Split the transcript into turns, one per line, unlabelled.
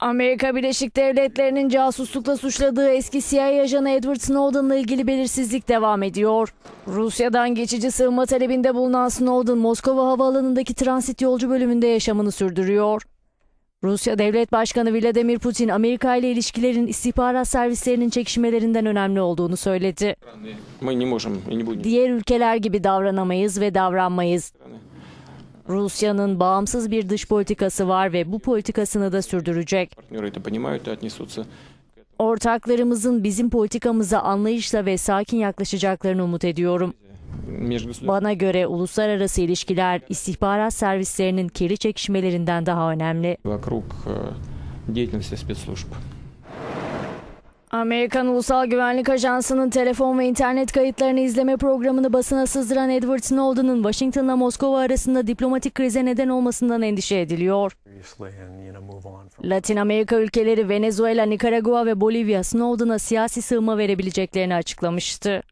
Amerika Birleşik Devletleri'nin casuslukla suçladığı eski CIA ajanı Edward Snowden'la ilgili belirsizlik devam ediyor. Rusya'dan geçici sığınma talebinde bulunan Snowden, Moskova Havaalanı'ndaki transit yolcu bölümünde yaşamını sürdürüyor. Rusya Devlet Başkanı Vladimir Putin, Amerika ile ilişkilerin istihbarat servislerinin çekişmelerinden önemli olduğunu söyledi. Diğer ülkeler gibi davranamayız ve davranmayız. Rusya'nın bağımsız bir dış politikası var ve bu politikasını da sürdürecek. Ortaklarımızın bizim politikamıza anlayışla ve sakin yaklaşacaklarını umut ediyorum. Bana göre uluslararası ilişkiler istihbarat servislerinin kirli çekişmelerinden daha önemli. Amerikan Ulusal Güvenlik Ajansı'nın telefon ve internet kayıtlarını izleme programını basına sızdıran Edward Snowden'ın Washington'la Moskova arasında diplomatik krize neden olmasından endişe ediliyor. Latin Amerika ülkeleri Venezuela, Nikaragua ve Bolivya Snowden'a siyasi sığınma verebileceklerini açıklamıştı.